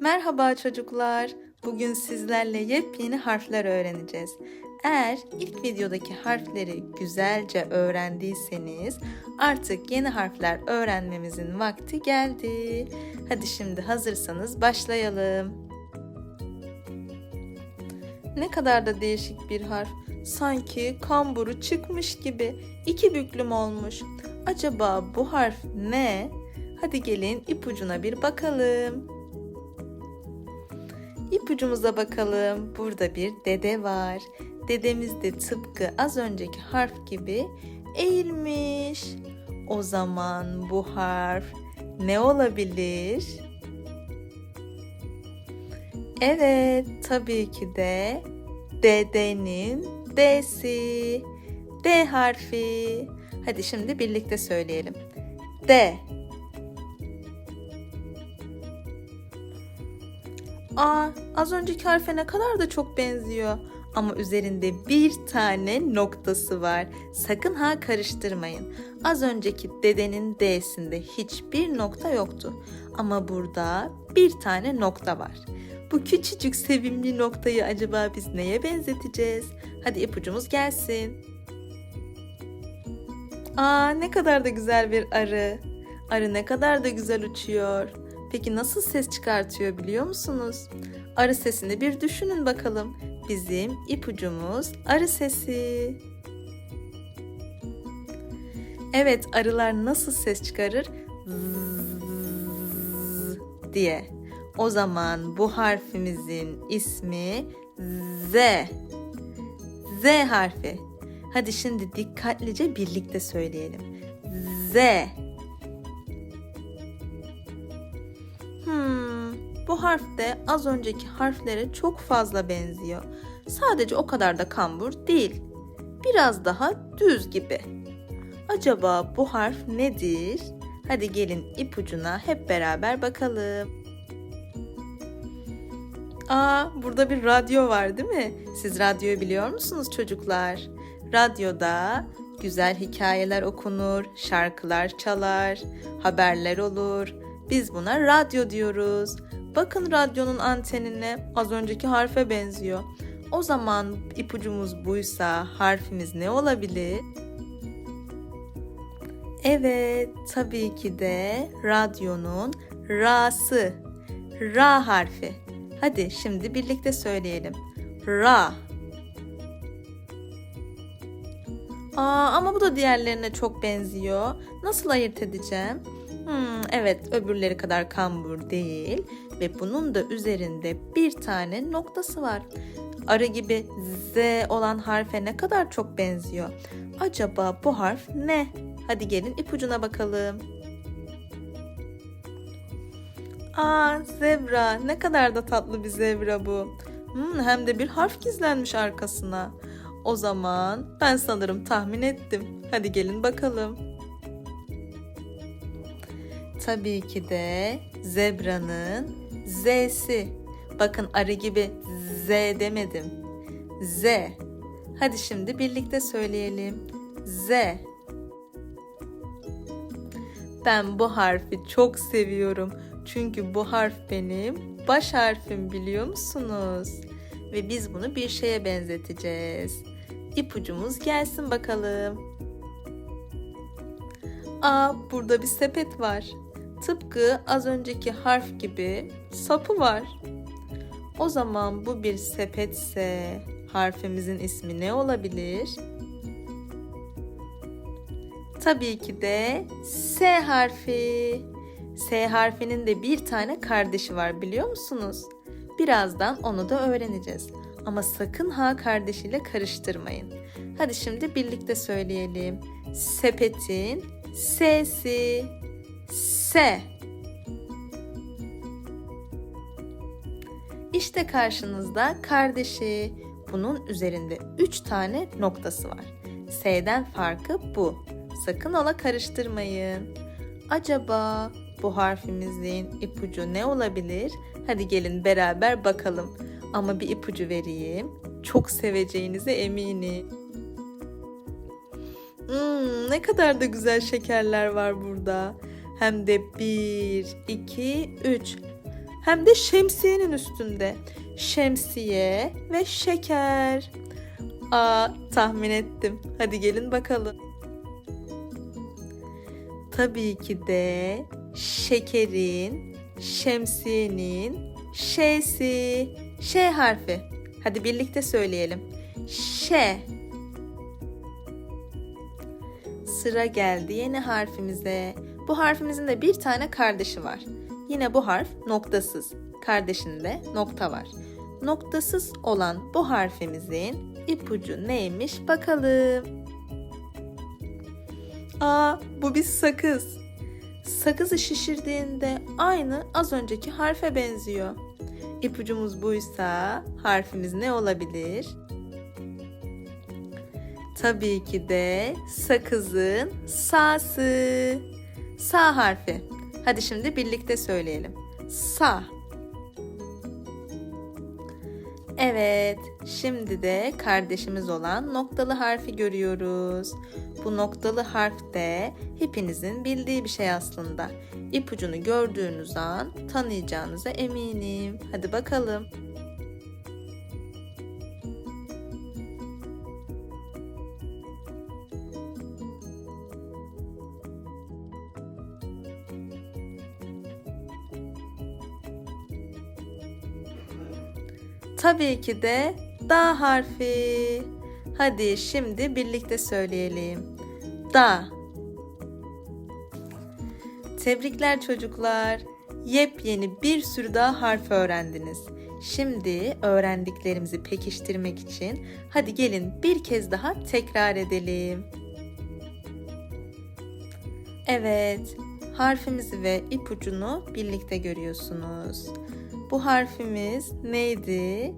Merhaba çocuklar. Bugün sizlerle yepyeni harfler öğreneceğiz. Eğer ilk videodaki harfleri güzelce öğrendiyseniz artık yeni harfler öğrenmemizin vakti geldi. Hadi şimdi hazırsanız başlayalım. Ne kadar da değişik bir harf. Sanki kamburu çıkmış gibi iki büklüm olmuş. Acaba bu harf ne? Hadi gelin ipucuna bir bakalım. İpucumuza bakalım. Burada bir dede var. Dedemiz de tıpkı az önceki harf gibi eğilmiş. O zaman bu harf ne olabilir? Evet, tabii ki de dedenin D'si. D harfi. Hadi şimdi birlikte söyleyelim. D. Aa, az önceki harfe ne kadar da çok benziyor. Ama üzerinde bir tane noktası var. Sakın ha karıştırmayın. Az önceki dedenin D'sinde hiçbir nokta yoktu. Ama burada bir tane nokta var. Bu küçücük sevimli noktayı acaba biz neye benzeteceğiz? Hadi ipucumuz gelsin. Aa ne kadar da güzel bir arı. Arı ne kadar da güzel uçuyor. Peki nasıl ses çıkartıyor biliyor musunuz? Arı sesini bir düşünün bakalım. Bizim ipucumuz arı sesi. Evet, arılar nasıl ses çıkarır? Zzzz diye. O zaman bu harfimizin ismi Z. Z harfi. Hadi şimdi dikkatlice birlikte söyleyelim. Z. Hmm, bu harf de az önceki harflere çok fazla benziyor. Sadece o kadar da kambur değil. Biraz daha düz gibi. Acaba bu harf nedir? Hadi gelin ipucuna hep beraber bakalım. Aa, burada bir radyo var değil mi? Siz radyoyu biliyor musunuz çocuklar? Radyoda güzel hikayeler okunur, şarkılar çalar, haberler olur. Biz buna radyo diyoruz. Bakın radyonun antenine az önceki harfe benziyor. O zaman ipucumuz buysa harfimiz ne olabilir? Evet, tabii ki de radyonun ra'sı. Ra harfi. Hadi şimdi birlikte söyleyelim. Ra. Aa, ama bu da diğerlerine çok benziyor. Nasıl ayırt edeceğim? Hmm, evet öbürleri kadar kambur değil ve bunun da üzerinde bir tane noktası var. Arı gibi Z olan harfe ne kadar çok benziyor. Acaba bu harf ne? Hadi gelin ipucuna bakalım. Aa zebra ne kadar da tatlı bir zebra bu. Hmm, hem de bir harf gizlenmiş arkasına. O zaman ben sanırım tahmin ettim. Hadi gelin bakalım. Tabii ki de zebranın Z'si. Bakın arı gibi Z demedim. Z. Hadi şimdi birlikte söyleyelim. Z. Ben bu harfi çok seviyorum. Çünkü bu harf benim baş harfim biliyor musunuz? Ve biz bunu bir şeye benzeteceğiz. İpucumuz gelsin bakalım. Aa, burada bir sepet var. Tıpkı az önceki harf gibi sapı var. O zaman bu bir sepetse harfimizin ismi ne olabilir? Tabii ki de S harfi. S harfinin de bir tane kardeşi var biliyor musunuz? Birazdan onu da öğreneceğiz. Ama sakın ha kardeşiyle karıştırmayın. Hadi şimdi birlikte söyleyelim. Sepetin S'si. S. İşte karşınızda kardeşi. Bunun üzerinde 3 tane noktası var. S'den farkı bu. Sakın ola karıştırmayın. Acaba bu harfimizin ipucu ne olabilir? Hadi gelin beraber bakalım. Ama bir ipucu vereyim. Çok seveceğinize eminim. Hmm, ne kadar da güzel şekerler var burada. Hem de bir, iki, üç. Hem de şemsiyenin üstünde. Şemsiye ve şeker. Aa, tahmin ettim. Hadi gelin bakalım. Tabii ki de şekerin, şemsiyenin, ş'si, ş harfi. Hadi birlikte söyleyelim. Ş. Sıra geldi yeni harfimize. Bu harfimizin de bir tane kardeşi var. Yine bu harf noktasız. Kardeşinde nokta var. Noktasız olan bu harfimizin ipucu neymiş bakalım. Aa, bu bir sakız. Sakızı şişirdiğinde aynı az önceki harfe benziyor. İpucumuz buysa harfimiz ne olabilir? Tabii ki de sakızın sa'sı. Sa harfi. Hadi şimdi birlikte söyleyelim. Sa. Evet, şimdi de kardeşimiz olan noktalı harfi görüyoruz. Bu noktalı harf de hepinizin bildiği bir şey aslında. İpucunu gördüğünüz an tanıyacağınıza eminim. Hadi bakalım. Tabii ki de da harfi. Hadi şimdi birlikte söyleyelim. Da. Tebrikler çocuklar. Yepyeni bir sürü daha harf öğrendiniz. Şimdi öğrendiklerimizi pekiştirmek için hadi gelin bir kez daha tekrar edelim. Evet, harfimizi ve ipucunu birlikte görüyorsunuz. Bu harfimiz neydi?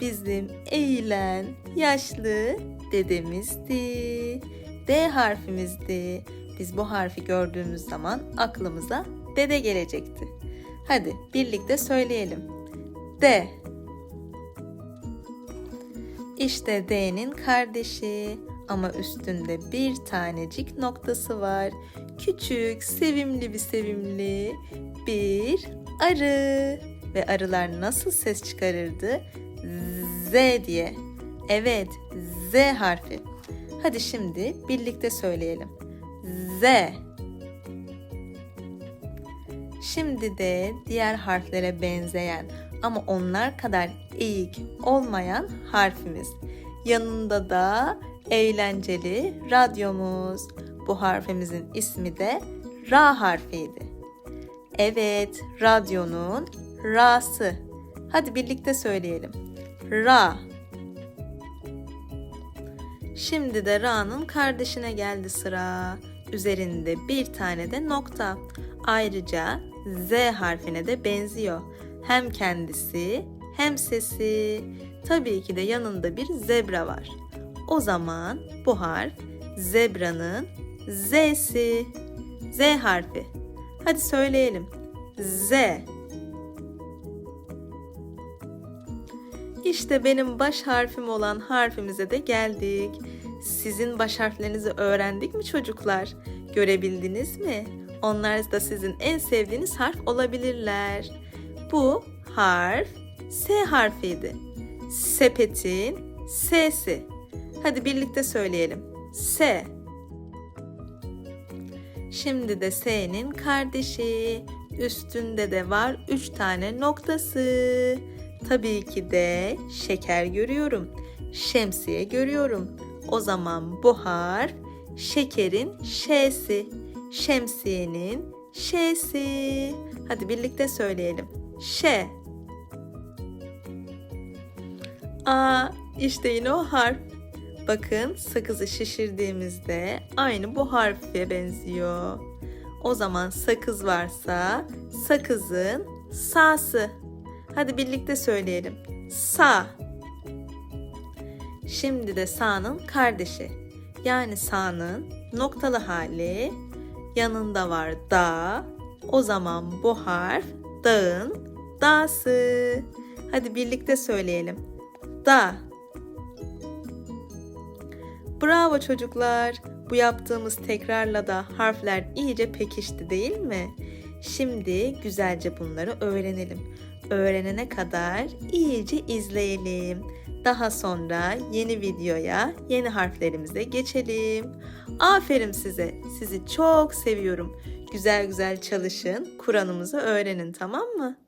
Bizim eğilen yaşlı dedemizdi. D harfimizdi. Biz bu harfi gördüğümüz zaman aklımıza dede gelecekti. Hadi birlikte söyleyelim. D. İşte D'nin kardeşi ama üstünde bir tanecik noktası var. Küçük, sevimli bir sevimli bir arı. Ve arılar nasıl ses çıkarırdı? Z diye. Evet, Z harfi. Hadi şimdi birlikte söyleyelim. Z. Şimdi de diğer harflere benzeyen ama onlar kadar eğik olmayan harfimiz. Yanında da eğlenceli radyomuz. Bu harfimizin ismi de Ra harfiydi. Evet, radyonun Ra'sı. Hadi birlikte söyleyelim. Ra. Şimdi de Ra'nın kardeşine geldi sıra. Üzerinde bir tane de nokta. Ayrıca Z harfine de benziyor. Hem kendisi hem sesi. Tabii ki de yanında bir zebra var. O zaman bu harf zebranın Z'si. Z harfi. Hadi söyleyelim. Z. İşte benim baş harfim olan harfimize de geldik. Sizin baş harflerinizi öğrendik mi çocuklar? Görebildiniz mi? Onlar da sizin en sevdiğiniz harf olabilirler. Bu harf S harfiydi. Sepetin S'si. Hadi birlikte söyleyelim. S. Şimdi de S'nin kardeşi. Üstünde de var 3 tane noktası. Tabii ki de şeker görüyorum. Şemsiye görüyorum. O zaman bu harf şekerin ş'si. Şemsiyenin ş'si. Hadi birlikte söyleyelim. Ş. Aa, işte yine o harf. Bakın sakızı şişirdiğimizde aynı bu harfe benziyor. O zaman sakız varsa sakızın sa'sı. Hadi birlikte söyleyelim. Sa. Şimdi de sa'nın kardeşi. Yani sa'nın noktalı hali. Yanında var da. O zaman bu harf dağın da'sı. Hadi birlikte söyleyelim. Da. Bravo çocuklar. Bu yaptığımız tekrarla da harfler iyice pekişti değil mi? Şimdi güzelce bunları öğrenelim. Öğrenene kadar iyice izleyelim. Daha sonra yeni videoya, yeni harflerimize geçelim. Aferin size. Sizi çok seviyorum. Güzel güzel çalışın. Kur'an'ımızı öğrenin tamam mı?